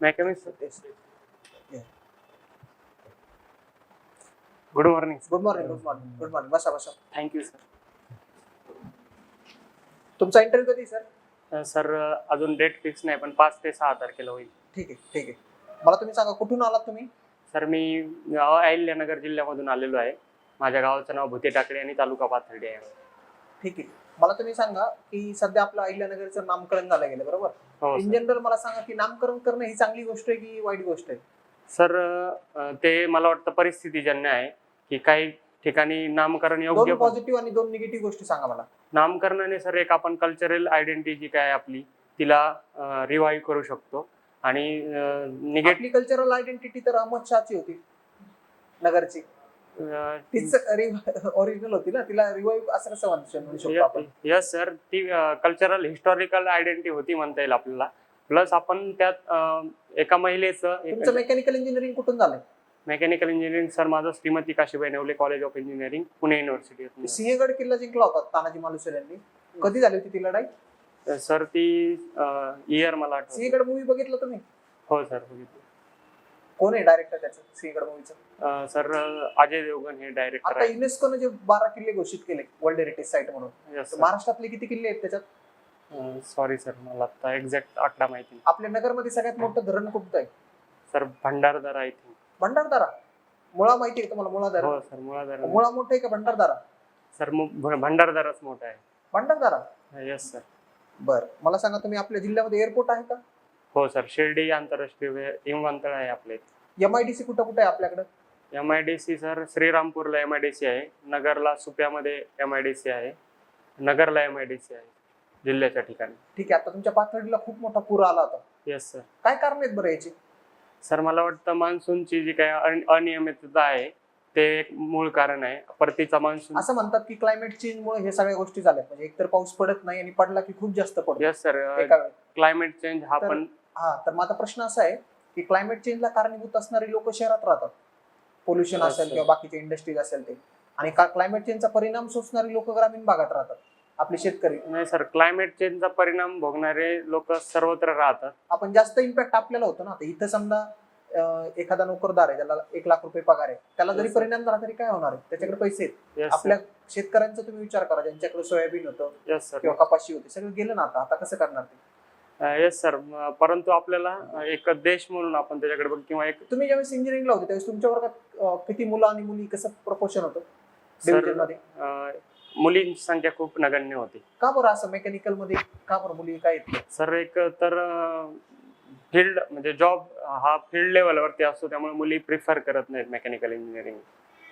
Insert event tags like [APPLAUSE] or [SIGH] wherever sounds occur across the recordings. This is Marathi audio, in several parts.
Mechanic good morning good morning good morning good morning बसा बसा थँक्यू सर तुमचा इंटरव्ह्यू कधी सर सर अजून डेट फिक्स नाही पण पाच ते सहा तारखेला होईल. ठीक आहे ठीक आहे. मला तुम्ही सांगा कुठून आलात तुम्ही? सर मी गाव अहिल्यानगर जिल्ह्यामधून आलेलो आहे. माझ्या गावाचं नाव भुते टाकळे आणि तालुका पाथर्डी आहे. ठीक आहे. मला तुम्ही सांगा की सध्या आपलं अहिल्यानगरचं नामकरण झालं गेलं बरोबर? हो इन सर जनरल मला सांगा की नामकरण करणं ही चांगली गोष्ट आहे की वाईट गोष्ट आहे? सर ते मला वाटतं परिस्थितीजन्य आहे की काही ठिकाणी नामकरण योग्य पॉझिटिव्ह आणि दोन निगेटिव्ह गोष्टी सांगा मला. नामकरणाने सर एक आपण कल्चरल आयडेंटिटी जी काय आपली तिला रिवाईव्ह करू शकतो. आणि निगेटिव्ह कल्चरल आयडेंटिटी तर अहमद शहाची होती नगरची. तीच ओरिजिनल होती ना तिला रिवाईव्ह असं कसं म्हणू शकतो आपण? यस सर ती कल्चरल हिस्टॉरिकल आयडेंटिटी होती म्हणता येईल आपल्याला. प्लस आपण त्यात एका महिलेचं तुमचं मेकॅनिकल इंजिनिअरिंग कुठून झालंय? मेकॅनिकल इंजिनिअरिंग सर माझं Shrimati Kashibai Navale college of engineering Pune university Sinhagad किल्ला जिंकला होता तानाजी मालुसरे यांनी. कधी झाली होती ती लढाई? सर ती इयर मला सिंहगड मूवी बघितलं तुम्ही? हो सर बघितलं. कोण आहे डायरेक्टर त्याचं सिंहगड मूवीचं अं, सर अजय देवगण हे डायरेक्टर आता युनेस्कोने जे बारा किल्ले घोषित केले वर्ल्ड हेरिटेज साईट म्हणून. तर महाराष्ट्रातले किती किल्ले आहेत त्याच्यात? सॉरी सर मला आता एक्झॅक्ट आकडा माहिती नाही. आपल्या नगरमध्ये सगळ्यात मोठं धरण कुठं आहे? Sir Bhandardara I think Bhandardara? Mula माहिती आहे का तुम्हाला मुळा हो सर मुळाधारा मुळा मोठं आहे का भंडारदारा? सर मु- भ- भंडारदराच मोठा आहे. भंडारदारा? येस सर बर मला सांगा तुम्ही आपल्या जिल्ह्यामध्ये एअरपोर्ट आहे का? हो सर शिर्डी आंतरराष्ट्रीय विमानतळ आहे आपले. एम आय डी सी कुठं कुठं आहे आपल्याकडे? M I D C sir श्रीरामपूरला M I D C आहे. नगरला सुप्यामध्ये एम आय डी सी आहे. नगरला एम आय डी सी आहे जिल्ह्याच्या ठिकाणी. ठीक आहे आता तुमच्या पाथर्डीला खूप मोठा पूर आला होता. येस सर काय कारण आहेत बरं याची? सर मला वाटतं मान्सूनची जी काही अन- अनियमितता आहे ते एक मूळ कारण आहे. परतीचा मान्सून असं म्हणतात की क्लायमेट चेंज मुळे हे सगळ्या गोष्टी झाल्या. म्हणजे एकतर पाऊस पडत नाही आणि पडला की खूप जास्त पडतो. येस सर एका क्लायमेट चेंज हा तर- पण हा तर माझा प्रश्न असा आहे की क्लायमेट चेंजला कारणीभूत असणारी लोक शहरात राहतात. पोल्युशन असेल. किंवा बाकीचे इंडस्ट्रीज असेल ते. आणि क्लायमेट चेंजचा परिणाम सोसणारी लोक ग्रामीण भागात राहतात आपले शेतकरी. नाही सर क्लायमेट चेंजचा परिणाम भोगणारे लोक सर्वत्र राहतात. आपण जास्त इम्पॅक्ट आपल्याला होतो ना. आता इथं समजा एखादा नोकरदार आहे त्याला एक लाख रुपये पगार आहे त्याला जरी. परिणाम झाला तरी काय होणार आहे? त्याच्याकडे पैसे आहेत. आपल्या शेतकऱ्यांचा तुम्ही विचार करा. ज्यांच्याकडे सोयाबीन होतं किंवा कपाशी होती सगळं गेलं ना आता. आता कसं करणार ते? येस सर परंतु आपल्याला एक देश म्हणून आपण त्याच्याकडे बघ किंवा एक तुम्ही ज्यावेळेस इंजिनिअरिंगला होते त्यावेळेस तुमच्या वर्गात किती मुलं आणि मुली कसं प्रपोर्शन होतं? सरमध्ये? अ, मुलींची संख्या खूप नगण्य होती. का बरं असं मेकॅनिकलमध्ये? का बरं मुली काय? सर एक तर फील्ड म्हणजे जॉब हा फील्ड लेवलवरती असतो त्यामुळे मुली प्रिफर करत नाहीत मेकॅनिकल इंजिनिअरिंग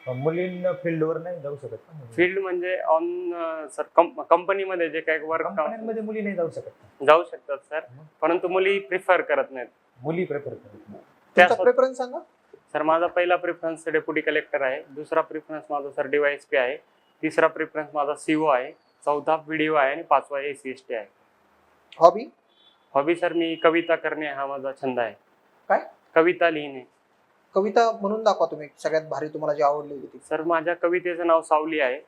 मुलींना फील्डवर नाही जाऊ शकत ना फील्ड म्हणजे ऑन सर कंपनीमध्ये जे काही वर्क कंपन्यांमध्ये मुली नाही जाऊ शकत. जाऊ शकतात सर. परंतु मुली प्रिफर करत नाहीत. मुली प्रेफर करत नाही. त्या तुमचा प्रेफरन्स सांगा. सर माझा पहिला प्रिफरन्स डेप्युटी कलेक्टर आहे. दुसरा प्रिफरन्स माझा सर डीवायएस पी आहे. तिसरा प्रिफरन्स माझा सीओ आहे. चौथा व्हिडिओ आहे आणि पाचवा ए सी एस टी आहे. हॉबी हॉबी सर मी कविता करणे हा माझा छंद आहे. काय? कविता लिहिणे. कविता म्हणून दाखवा तुम्ही सगळ्यात भारी तुम्हाला जी आवडली होती सर माझ्या कवितेचं नाव सावली आहे.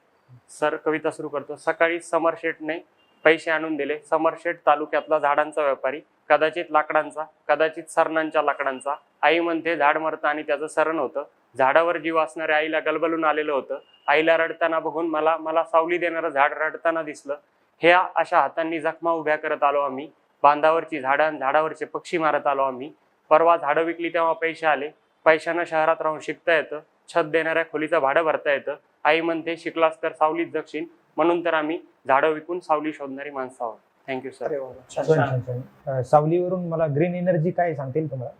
सर कविता सुरू करतो. सकाळी समरशेटने पैसे आणून दिले. समरशेट तालुक्यातला झाडांचा व्यापारी कदाचित लाकडांचा कदाचित सरणांच्या लाकडांचा. आई म्हणते झाड मरतं आणि त्याचं सरण होतं. झाडावर जीव असणाऱ्या आईला गलबलून आलेलं होतं. आईला रडताना बघून मला मला सावली देणारं झाड रडताना दिसलं. हे अशा हातांनी जखमा उभ्या करत आलो आम्ही. बांधावरची झाडं आणि झाडावरचे पक्षी मारत आलो आम्ही. परवा झाडं विकली तेव्हा पैसे आले. पैशानं शहरात राहून शिकता येतं. छत देणाऱ्या खोलीचं भाडं भरता येतं. आई म्हणते शिकलास तर सावलीत जगशील. म्हणून तर आम्ही झाडं विकून सावली शोधणारी माणसं आहोत. थँक्यू सर सावलीवरून मला ग्रीन एनर्जी काय सांगता येईल तुम्हाला?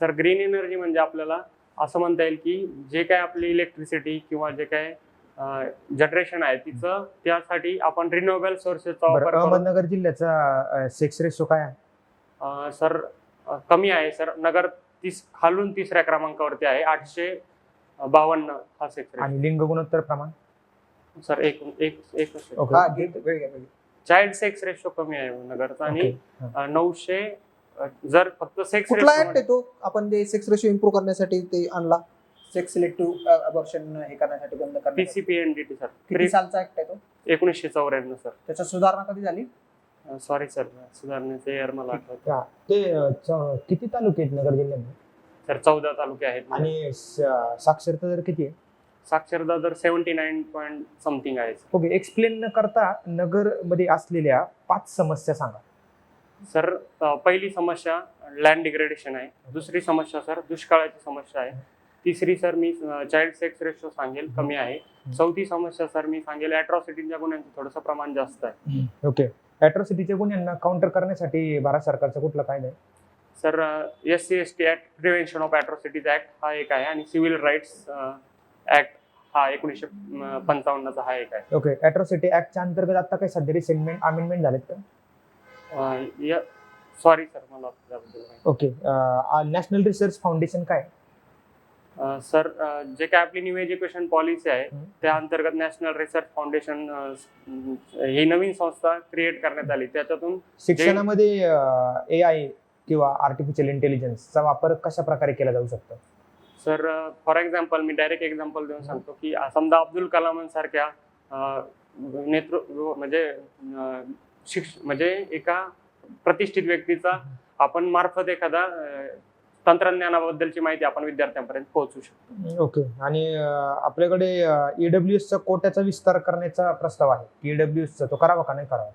सर ग्रीन एनर्जी म्हणजे आपल्याला असं म्हणता येईल की जे काय आपली इलेक्ट्रिसिटी किंवा जे काय जनरेशन आहे तिचं त्यासाठी आपण रिन्युएबल सोर्सेसचा वापर अहमदनगर जिल्ह्याचा सेक्स रेशो काय आहे? सर कमी आहे सर नगर तीस खालून तिसऱ्या क्रमांकावरती आहे आठशे बावन्न हा सेक्स आणि लिंग गुणोत्तर प्रमाण? सर एक एक. चाइल्ड सेक्स रेशो कमी आहे नगरचा आणि नऊशे जर फक्त सेक्स तो? आपण ते सेक्स रेशो इम्प्रूव्ह करण्यासाठी ते आणला. सेक्स सिलेक्टिव्ह अबॉर्शन हे करण्यासाठी बंद करण्यासाठी. पीसीपीएनडीटी सर किती सालचा ऍक्ट आहे तो? एकोणीसशे चौऱ्याण्णव सर त्याच्यात सुधारणा कधी झाली? सॉरी सर सुधारण्याचं एअर मला आठवत हा, ते अं, च- किती तालुके आहेत नगर जिल्ह्यामध्ये? सर चौदा तालुके आहेत आणि स- साक्षरता दर किती आहे? साक्षरता दर सेव्हन्टी नाईन पॉईंट समथिंग आहे. ओके एक्सप्लेन न करता नगरमध्ये असलेल्या पाच समस्या सांगा. सर अ, पहिली समस्या लँड डिग्रेडेशन आहे. दुसरी समस्या सर दुष्काळाची समस्या आहे. तिसरी सर मी चाइल्ड सेक्स रेशो सांगेल कमी आहे. चौथी समस्या सर मी सांगेल अॅट्रॉसिटीच्या गुन्ह्यांचं थोडंसं प्रमाण जास्त आहे. ओके अॅट्रॉसिटीच्या गुन्ह्यांना काउंटर करण्यासाठी भारत सरकारचा कुठला कायदा आहे sir S C S T act prevention of atrocities act हा एक आहे आणि सिव्हिल राईट्स ऍक्ट हा एकोणीसशे पंचावन्नचा हा एक आहे. ओके अॅट्रॉसिटी ऍक्टच्या अंतर्गत आता काही सध्या रिसेंटमेंट अमेंडमेंट झालेत का? सॉरी सर मला त्याबद्दल ओके नॅशनल रिसर्च फाउंडेशन काय? सर जे काय आपली न्यू एज्युकेशन पॉलिसी आहे. त्या अंतर्गत नॅशनल रिसर्च फाउंडेशन ही नवीन संस्था क्रिएट करण्यात आली. त्याच्यातून शिक्षणामध्ये ए आय किंवा आर्टिफिशियल इंटेलिजन्सचा वापर कशा प्रकारे केला जाऊ शकतो? सर फॉर एक्झाम्पल मी डायरेक्ट एक्झाम्पल देऊन सांगतो की समजा अब्दुल कलामांसारख्या नेतृत्व म्हणजे शिक्ष म्हणजे एका प्रतिष्ठित व्यक्तीचा आपण मार्फत एखादा तंत्रज्ञानाबद्दलची माहिती आपण विद्यार्थ्यांपर्यंत पोहोचू शकतो. ओके. आणि आपल्याकडे ईडब्ल्यू चा कोट्याचा विस्तार करण्याचा प्रस्ताव आहे. ईडब्ल्यू चा तो करावा का नाही करावा?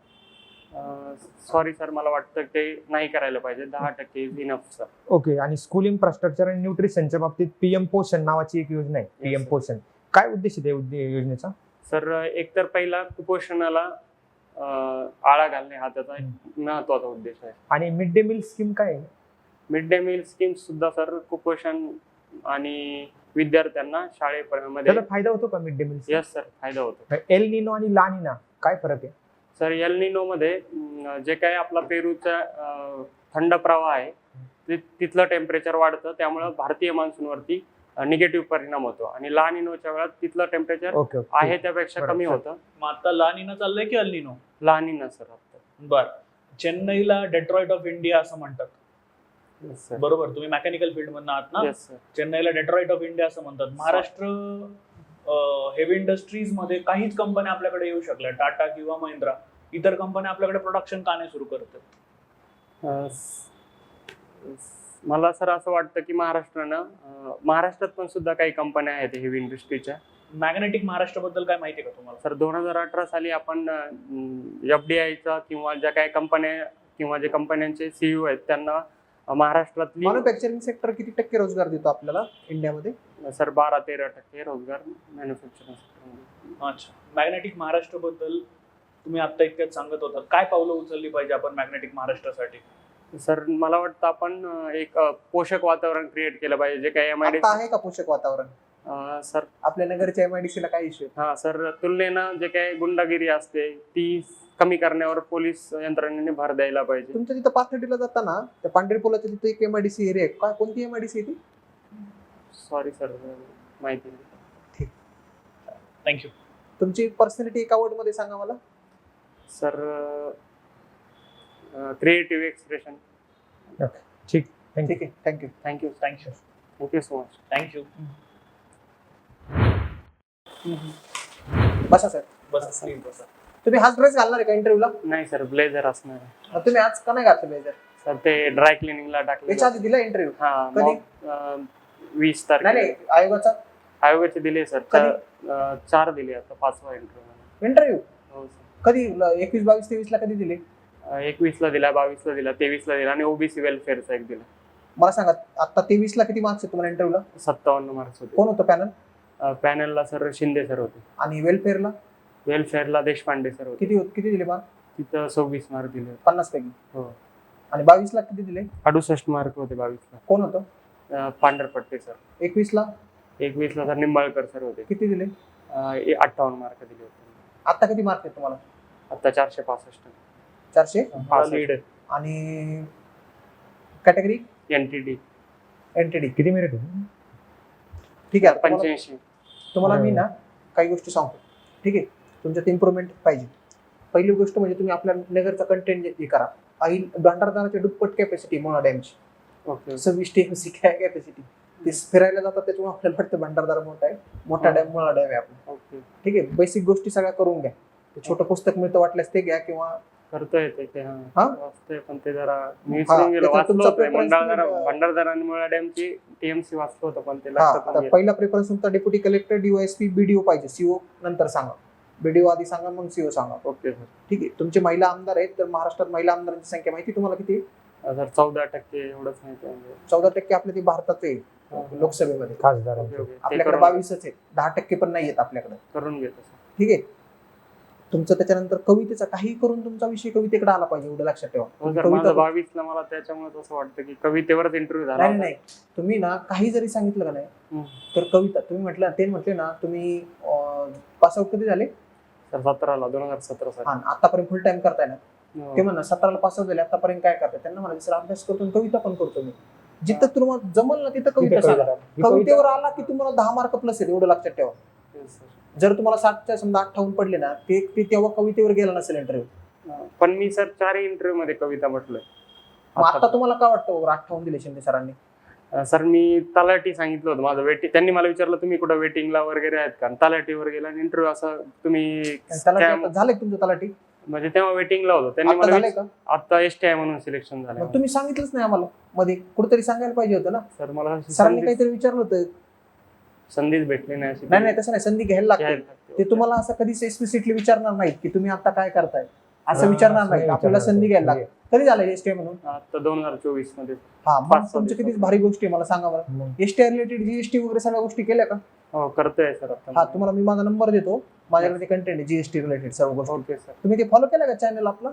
सॉरी सर मला वाटतं ते नाही करायला पाहिजे. दहा टक्के इनफ सर ओके. आणि स्कूल इन्फ्रास्ट्रक्चर आणि न्यूट्रिशनच्या बाबतीत पीएम पोषण नावाची एक योजना आहे. पीएम. पोषण. काय उद्देश आहे योजनेचा? सर एकतर पहिला कुपोषणाला आळा घालणे हा त्याचा महत्त्वाचा उद्देश आहे. आणि मिड डे मील स्कीम काय आहे? मिड डे मील स्कीम सुद्धा सर कुपोषण आणि विद्यार्थ्यांना शाळेमध्ये त्याचा फायदा होतो का mid day meal yes sir फायदा होतो. एल निनो आणि ला निना काय फरक आहे? सर एलनिनो मध्ये अं, जे काही आपला पेरूचा थंड प्रवाह आहे तिथलं टेम्परेचर वाढतं त्यामुळं भारतीय मान्सूनवरती निगेटिव्ह परिणाम होतो. आणि लहान इनोच्या वेळात तिथलं टेम्परेचर आहे त्यापेक्षा कमी. होतं. मग आता लानिनो चाललंय की अल्निनो लहान इनो सर बर. चेन्नईला डेट्रॉइट ऑफ इंडिया असं म्हणतात. बरोबर तुम्ही मेकॅनिकल फील्ड मधून आहात ना? चेन्नईला डेट्रॉइट ऑफ इंडिया असं म्हणतात. महाराष्ट्र हेवी इंडस्ट्रीजमध्ये काहीच कंपन्या आपल्याकडे येऊ शकल्या. टाटा किंवा महिंद्रा इतर कंपन्या आपल्याकडे प्रोडक्शन का नाही सुरू करतात मला सर असं वाटतं की महाराष्ट्रानं महाराष्ट्रात पण सुद्धा काही कंपन्या आहेत हेवी इंडस्ट्रीच्या मॅग्नेटिक महाराष्ट्रबद्दल काय माहिती का तुम्हाला? सर दोन हजार अठरा साली आपण एफ डी आयचा किंवा ज्या काही कंपन्या किंवा जे कंपन्यांचे सीईओ आहेत त्यांना महाराष्ट्रातली मॅन्युफॅक्चरिंग सेक्टर किती टक्के रोजगार देतो आपल्याला इंडियामध्ये? सर बारा तेरा टक्के रोजगार मॅन्युफॅक्चरिंग सेक्टरमध्ये अच्छा. मॅग्नेटिक महाराष्ट्रबद्दल तुम्ही आता इतक्यात सांगत होता. काय पावलं उचलली पाहिजे आपण मॅग्नेटिक महाराष्ट्रासाठी? सर मला वाटतं आपण एक पोषक वातावरण क्रिएट केलं पाहिजे जे काही एम आय डी आता आहे का पोषक वातावरण? सर आपल्या नगरच्या एमआयडीसी ला काय इश्यू हा सर तुलनेनं जे काही गुंडागिरी असते ती कमी करण्यावर पोलीस यंत्रणेने भर द्यायला पाहिजे. तुमच्या तिथं पाथर्डीला जाताना त्या पांढरी पोलाच्या तिथे एक एमआयडीसी एरिया आहे. काय कोणती एमआयडीसी ती? सॉरी सर माहिती नाही. थँक्यू तुमची पर्सनॅलिटी एका वर्डमध्ये सांगा मला. सर क्रिएटिव्ह एक्सप्रेशन ठीक. थँक्यू ठीक आहे. Thank you thank you thank you thank you so much thank you बसा सर बस बसा. तुम्ही हाच ड्रेस घालणार आहे का इंटरव्ह्यूला नाही सर ब्लेझर असणार आहे. तुम्ही आज का नाही घातलं ब्लेझर? सर ते ड्राय क्लिनिंगला टाकले याच्या आधी दिला इंटरव्ह्यू हा कधी? मग, अं, वीस नाही तारखेला. नाही आयोगाचा? आयोगाचे दिले सर? अं, चार दिले आता पाचवा इंटरव्ह्यू इंटरव्ह्यू हो सर. कधी एकवीस बावीस तेवीस ला कधी दिले? एकवीसला दिला बावीसला दिला तेवीसला दिला आणि ओबीसी वेलफेअरचा एक दिला. मला सांगा आता तेवीस ला किती मार्क्स आहेत तुम्हाला इंटरव्ह्यूला सत्तावन्न मार्क्स होते. कोण होतं पॅनल पॅनलला सर शिंदे सर होते. आणि वेलफेअरला वेलफेअरला देशपांडे सर होते. किती होत किती दिले मार्क तिथं सव्वीस मार्क दिले होते. पन्नास पैकी? हो. आणि बावीस ला किती दिले? अडुसष्ट मार्क होते बावीसला कोण होतं? अं, पांढरपट्टे सर. एकवीस ला एकवीसला सर निंबाळकर सर होते. किती दिले? अं, ए- अठ्ठावन्न मार्क दिले होते. आता किती मार्क आहेत तुम्हाला? आता चारशे पासष्ट. चारशे? लीड आणि category? N T D. NTD किती मिनिट होते? ठीक आहे आता तुम्हाला- पंच्याऐंशी. तुम्हाला मी ना काही गोष्टी सांगतो. ठीक आहे? तुमच्यात इम्प्रुव्हमेंट पाहिजे. पहिली गोष्ट म्हणजे तुम्ही आपल्या नगरचा कंटेंट हे करा. आई भंडारदाराची दुप्पट कॅपॅसिटी मोळा डॅमची ओके सव्वीस टीएमसी काय कॅपॅसिटी ते फिरायला जातात त्याच्यामुळे आपल्याला वाटतं भंडारदारा मोठा आहे. मोठा डॅम मुळा डॅम आहे आपला. ओके ठीक आहे बेसिक गोष्टी सगळ्या करून घ्या. ते छोटं पुस्तक मिळतं वाटल्यास ते घ्या किंवा करतोय ते ते? वाचतोय पण ते जरा मी विसरून गेलो त्याच्यात वाचलो तुमचा होतं. preference भंडारदरा म्हणजे- भंडारदरा आणि मुळा डॅमची टीएमसी वाचलो होतं पण ते. पहिला प्रेफरन्स तुमचा डेप्युटी कलेक्टर डीओएसपी बीडीओ पाहिजे. सीओ नंतर सांगा. बीडीओ आधी सांगा मग सीओ सांगा. Okay sir. ठीक आहे. तुमचे महिला आमदार आहेत तर महाराष्ट्रात महिला आमदारांची संख्या माहिती तुम्हाला किती सर चौदा टक्के एवढंच माहिती आहे म्हणजे. चौदा टक्के आपले ते भारताचे आहे, हा. लोकसभेमध्ये. खासदार ओके, ओके. ते आपल्याकडे करून- बावीसच आहेत. दहा टक्के पण नाही आहेत आपल्याकडे. करून घेतो सर. ठीक आहे. तुमचं त्याच्यानंतर कवितेचा काही करून तुमचा विषय कवितेकडे आला पाहिजे एवढं लक्षात ठेवा. हो सर कविता- माझं बावीसला मला त्याच्यामुळे असं वाटतं की कवितेवरच इंटरव्ह्यू झाला नाही होता. नाही. तुम्ही ना काही जरी सांगितलं का नाही हम्म. तर कविता तुम्ही म्हटलं ते म्हटले ना तुम्ही पासआउट कधी झाले? सतराला दोन हजार सतरा साली. हा आतापर्यंत फुल टाइम करताय ना? हो. ते म्हणा सतराला पासआउट झाले आतापर्यंत काय करताय? त्यांना म्हणा सर अभ्यास करतो आणि कविता पण करतो मी. जिथं तुम्हाला जमल ना तिथं कविता सांगा. ही कविता- कवितेवर आला की तुम्हाला दहा मार्क प्लस आहेत एवढं लक्षात ठेवा. Yes, sir. जर तुम्हाला साठच्या समजा अठ्ठावन्न पडले ना ते ते तेव्हा कवितेवर गेला नसेल इंटरव्ह्यू. पण मी सर चारही इंटरव्ह्यू मध्ये कविता म्हटलोय. आता तुम्हाला काय वाटतं बाबा अठ्ठावन्न दिले शिंदे सरांनी? सर मी तलाठी सांगितलं होतं माझं वेटिंग त्यांनी मला विचारलं तुम्ही कुठं वेटिंगला वगैरे आहेत का? तलाठीवर गेला आणि इंटरव्ह्यू असं तुम्ही तलाठी scam- आता झालंय तुमचं तलाठी? म्हणजे तेव्हा वेटिंगला होतो. त्यांनी आता मला झालंय विच- का? आता एस टी आय म्हणून सिलेक्शन झालं मग तुम्ही सांगितलंच नाही आम्हाला. मध्ये कुठेतरी सांगायला पाहिजे होतं ना. सर मला सरांनी संधी- काहीतरी विचारलं होतं. संधीच भेटली नाही अशी. नाही नाही तसं नाही. संधी घ्यायला लागते. घ्यायला लागते. ते तुम्हाला असं कधीच एक्सप्लिसिटली विचारणार नाहीत की तुम्ही आता काय करताय. असं हा, विचारणार नाही. आपल्याला. संधी घ्यायला लागते. कधी झालं एसटी म्हणून. आता दोन हजार चोवीसमध्ये हा मग पाच-सहा तुमच्या किती दिवसात. भारी गोष्टी आहे मला सांगा बरं. मग? एसटी रिलेटेड जीएसटी वगैरे सगळ्या गोष्टी केल्या का? हो करतोय सर हा आता तुम्हाला मी माझा नंबर देतो. माझ्याकडे कंटेंट आहे जीएसटी रिलेटेड सर्व गोष्टी. ओके सर तुम्ही ते फॉलो केलं का चॅनल आपलं?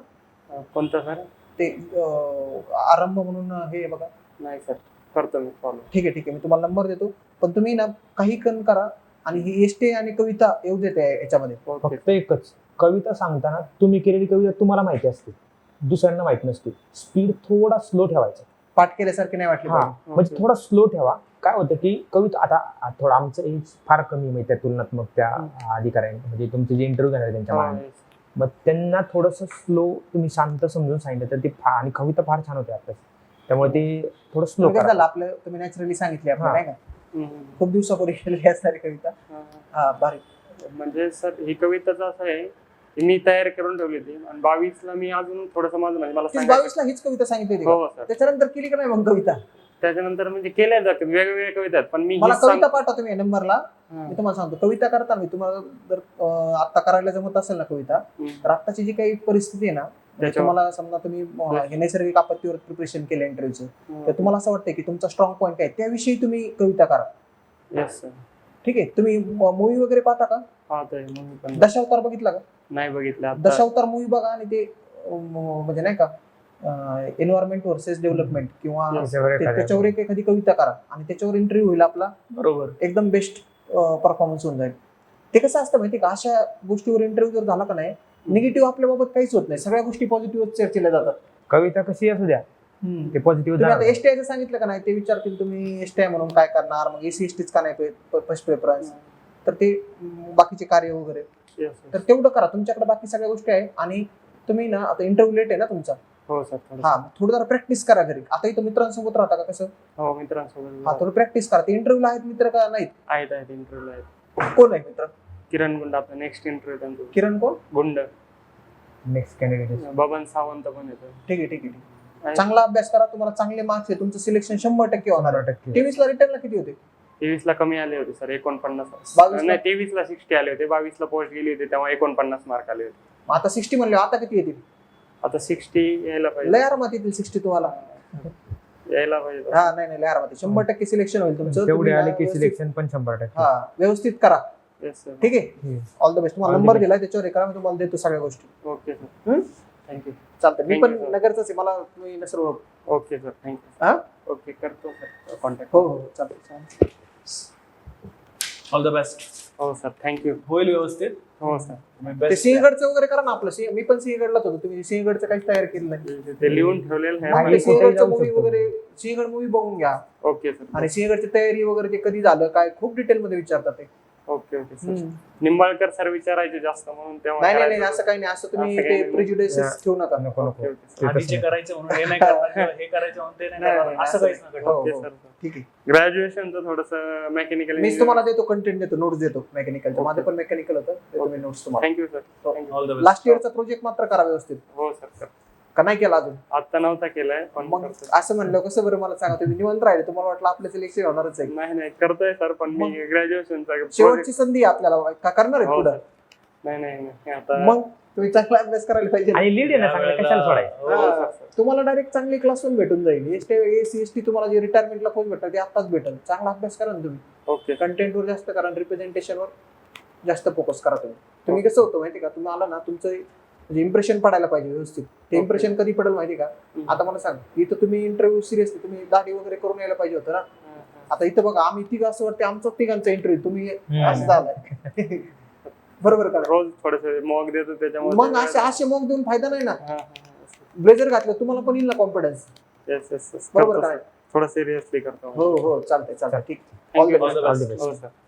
कोणतं सर ते अं, आरंभ म्हणून हे आहे बघा. नाही सर करतो मी फॉलो ठीक आहे ठीक आहे. मी तुम्हाला नंबर देतो. पण तुम्ही ना काही कन करा आणि ही एसटी आणि कविता येऊ देते याच्यामध्ये. ओके फक्त एकच. कविता सांगताना तुम्ही केलेली कविता तुम्हाला माहिती असते दुसऱ्यांना माहीत नसते स्पीड थोडा स्लो ठेवायचा पाठ केल्यासारखे नाही वाटले पाहिजे. म्हणजे. थोडा स्लो ठेवा काय होतं की कविता आता थोडं आमचं एज फार कमी माहिती आहे तुलनात्मक त्या अधिकाऱ्यांनी म्हणजे तुमचे जे इंटरव्ह्यू घेणार त्यांच्या मागे. मग त्यांना थोडस स्लो तुम्ही शांत समजून सांगितलं तर ते फा- आणि कविता फार छान होते आपल्या त्यामुळे ते थोडं स्लो तुम्ही काय झालं आपलं तुम्ही नॅचरली सांगितले आपलं हा. नाही का. खूप दिवसापूर्वी केलेली असणारी कविता हा. भारी म्हणजे सर ही कविताच असं आहे मी तयार करून ठेवली होती. आणि बावीसला मी अजून थोडस माझं म्हणजे मला तीस सांगायचं- बावीसला हीच कविता सांगितली होती का? हो सर. त्याच्यानंतर केली का नाही मग कविता? त्याच्यानंतर म्हणजे केल्या जातात वेगवेगळ्या कविता आहेत. पण मी मला हीच सांग- कविता पाठवा तुम्ही नंबरला. हा. मी तुम्हाला सांगतो. कविता करता मी. तुम्हाला जर अं, आता करायला जमत असेल ना कविता. तर आत्ताची जी काही परिस्थिती आहे ना म्हणजे त्याच्यावर- तुम्हाला समजा तुम्ही अं, हे नैसर्गिक आपत्तीवर प्रिपरेशन केलं इंटरव्ह्यूचं तर तुम्हाला असं वाटतं की तुमचा स्ट्रॉंग पॉईंट काय? त्याविषयी तुम्ही कविता करा. येस सर ठीक आहे? तुम्ही मूवी वगैरे पाहता का? पाहतोय मग मी पण. दशावतार बघितला का? नाही बघितलं आता. दशावतार मूवी बघा आणि ते अं, म्हणजे नाही का एन्व्हायरमेंट वर्सेस डेव्हलपमेंट किंवा. त्याच्यावर ते- एखाद्या- त्याच्यावर एक एखादी कविता करा आणि त्याच्यावर इंटरव्ह्यू होईल आपला. बरोबर. एकदम बेस्ट परफॉर्मन्स होऊन जाईल. ते कसं असतं माहिती का अशा गोष्टीवर इंटरव्ह्यू जर झाला का नाही निगेटिव्ह आपल्या बाबत काहीच होत नाही. सगळ्या गोष्टी पॉझिटिव्ह चर्चेला जातात. कविता कशी असू द्या ते पॉझिटिव्ह तुम्ही आता एसटीआयचं सांगितलं का नाही ते विचारतील तुम्ही एसटीआय म्हणून काय करणार मग एसी एसटीच का नाही फर्स्ट प्रेफरन्स तर ते बाकीचे कार्य वगैरे. तर तेवढं करा. तुमच्याकडे बाकी सगळ्या गोष्टी आहे आणि तुम्ही ना आता इंटरव्ह्यू लेट आहे ना तुमचा? हो सर थोडं हा थोडं जरा प्रॅक्टिस करा घरी. आता इथं मित्रांसोबत राहता का कसं हो हा मित्रांसोबत थोडं प्रॅक्टिस करा. ते इंटरव्ह्यूला आहेत मित्र का नाहीत? आहेत आहेत इंटरव्ह्यू आहेत. कोण आहे मित्र? किरण गुंड आपला नेक्स्ट इंटरव्ह्यू त्यांचं. किरण कोण? गुंड. नेक्स्ट कॅन्डिडेट बबन सावंत पण येतो ठीक आहे ठीक आहे ठीक आहे. चांगला अभ्यास करा. तुम्हाला चांगले मार्क्स आहे. तुमचं सिलेक्शन शंभर टक्के होणार आहे. टक्के. तेवीस ला रिटर्नला किती होते? तेवीस ला कमी आले होते सर. एकोणपन्नास. बावीसला? नाही तेवीस ला सिक्स्टी आले होते. बावीस ला पोस्ट गेली होती तेव्हा एकोणपन्नास मार्क आले होते. मग आता सिक्स्टी म्हणले आता किती येतील? आता सिक्स्टी यायला लय पाहिजे आरामात येतील सिक्स्टी तुम्हाला? यायला पाहिजे. हा नाही नाही लय आरामात आहे. शंभर टक्के सिलेक्शन होईल तुमचं. तेवढे तुम्ही आले की व्यवस्थित- सिलेक्शन पण शंभर टक्के. हा व्यवस्थित करा. येस सर ठीक आहे. ऑल द बेस्ट तुम्हाला All the नंबर best. दिलाय त्याच्यावर हे करा मी तुम्हाला देतो सगळ्या गोष्टी. ओके सर हम्म? थँक्यू चालतं मी Thank पण you, sir. आहे. मला तुम्ही नसर हो ओके सर हा? थँक्यू ओके करतो सर कॉन्टॅक्ट हो हो चालतं ऑल द बेस्ट हो सर थँक्यू होईल व्यवस्थित. हो सर तुम्ही ते best सिंहगडचं वगैरे करा ना आपलं. सिंह मी पण सिंहगडलाच होतो. तुम्ही सिंहगडचं काहीच तयार केलं नाही. ते लिहून ठेवलेलं आहे. सिंहगडचं जाऊ मूवी शकतो. वगैरे सिंहगड मूवी बघून घ्या. ओके सर आणि सिंहगडची तयारी वगैरे ते कधी झालं काय खूप डिटेल मध्ये विचारतात ते. Okay okay sir. हम्म. निंबाळकर सर विचारायचे जास्त म्हणून तेव्हा नाही नाही असं काही नाही. असं तुम्ही असं काही ते नाही. ठेवू नका. नको. नको. ते आधीचे तसं करायचे म्हणून हे नाही करणार किंवा हे करायचे म्हणून ते नाही नाही, करणार. नाही, असं काहीच नका हो, ओके हो. सर. ठीक आहे. ग्रॅज्युएशनचं थोडस मेकॅनिकल मीच तुम्हाला देतो कंटेंट देतो. नोट्स देतो. मेकॅनिकलचं माझं पण मेकॅनिकल होतं. देतो मी नोट्स तुम्हाला. Thank you sir all the last इयरचा project मात्र करा व्यवस्थित. हो सर सर. का नाही केला अजून? आता नव्हता केलाय पण मग करतोय. असं म्हणलं कसं बरं मला सांगा तुम्ही निवंत राहिले तुम्हाला वाटलं आपलं सिलेक्शन होणारच आहे. नाही नाही करतोय सर पण मी मग? ग्रॅज्युएशनचा शेवटची संधी आहे आपल्याला का करणार आहे हो, पुढं. नाही नाही नाही आता मग तुम्ही चांगला अभ्यास करायला पाहिजे. आणि लीड आहे ना चांगलं कशाला सोडायचं? हो. तुम्हाला डायरेक्ट चांगली क्लास पण भेटून जाईल. एस टी एस टी तुम्हाला जे रिटायरमेंटला कोण भेटतात ते आताच भेटेल. चांगला अभ्यास करा ना तुम्ही. ओके. कंटेंटवर जास्त करा रिप्रेझेंटेशनवर जास्त फोकस करा तुम्ही. तुम्ही कसं होतं माहिती का? तुम्ही आला ना तुमचं म्हणजे इम्प्रेशन पडायला पाहिजे व्यवस्थित. ते. इम्प्रेशन कधी पडेल माहिती का. आता मला सांग इथं तुम्ही इंटरव्ह्यू सिरियसली तुम्ही दाढी वगैरे करून यायला पाहिजे होतं ना? आता इथं बघा आम्ही तिघ असं वाटतं आमचा तिघांचा इंटरव्ह्यू तुम्ही असं झालंय. [LAUGHS] बरोबर का? रोज थोडस मॉक देतो त्याच्यामुळे मग असे असे मग देऊन फायदा नाही ना. ब्लेझर घातलं तुम्हाला पण येईल ना कॉन्फिडन्स yes. बरोबर करतो का? सर. थोडं सिरियसली करतो. हो हो चालतंय चालतंय. ठीक. Thank you, All